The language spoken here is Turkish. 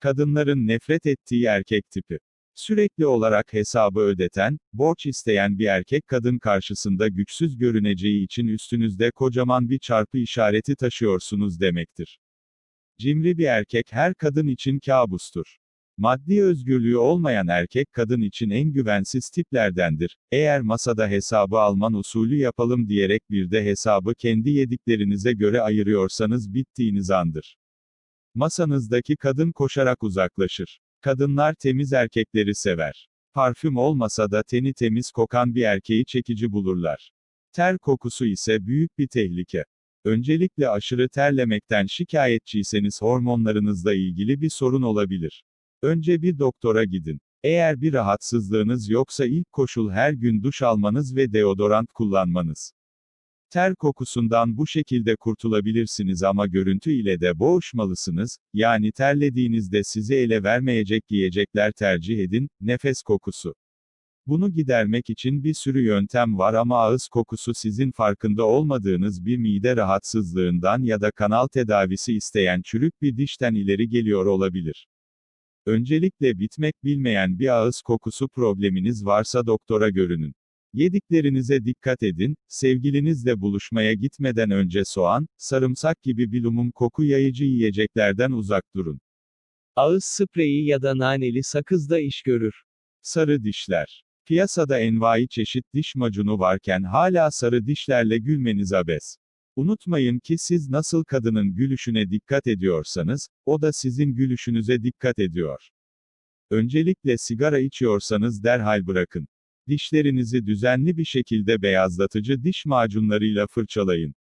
Kadınların nefret ettiği erkek tipi. Sürekli olarak hesabı ödeten, borç isteyen bir erkek kadın karşısında güçsüz görüneceği için üstünüzde kocaman bir çarpı işareti taşıyorsunuz demektir. Cimri bir erkek her kadın için kabustur. Maddi özgürlüğü olmayan erkek kadın için en güvensiz tiplerdendir. Eğer masada hesabı Alman usulü yapalım diyerek bir de hesabı kendi yediklerinize göre ayırıyorsanız bittiğiniz andır. Masanızdaki kadın koşarak uzaklaşır. Kadınlar temiz erkekleri sever. Parfüm olmasa da teni temiz kokan bir erkeği çekici bulurlar. Ter kokusu ise büyük bir tehlike. Öncelikle aşırı terlemekten şikayetçiyseniz hormonlarınızla ilgili bir sorun olabilir. Önce bir doktora gidin. Eğer bir rahatsızlığınız yoksa ilk koşul her gün duş almanız ve deodorant kullanmanız. Ter kokusundan bu şekilde kurtulabilirsiniz ama görüntü ile de boğuşmalısınız, yani terlediğinizde sizi ele vermeyecek giyecekler tercih edin, nefes kokusu. Bunu gidermek için bir sürü yöntem var ama ağız kokusu sizin farkında olmadığınız bir mide rahatsızlığından ya da kanal tedavisi isteyen çürük bir dişten ileri geliyor olabilir. Öncelikle bitmek bilmeyen bir ağız kokusu probleminiz varsa doktora görünün. Yediklerinize dikkat edin, sevgilinizle buluşmaya gitmeden önce soğan, sarımsak gibi bilumum koku yayıcı yiyeceklerden uzak durun. Ağız spreyi ya da naneli sakız da iş görür. Sarı dişler. Piyasada envai çeşit diş macunu varken hala sarı dişlerle gülmeniz abes. Unutmayın ki siz nasıl kadının gülüşüne dikkat ediyorsanız, o da sizin gülüşünüze dikkat ediyor. Öncelikle sigara içiyorsanız derhal bırakın. Dişlerinizi düzenli bir şekilde beyazlatıcı diş macunlarıyla fırçalayın.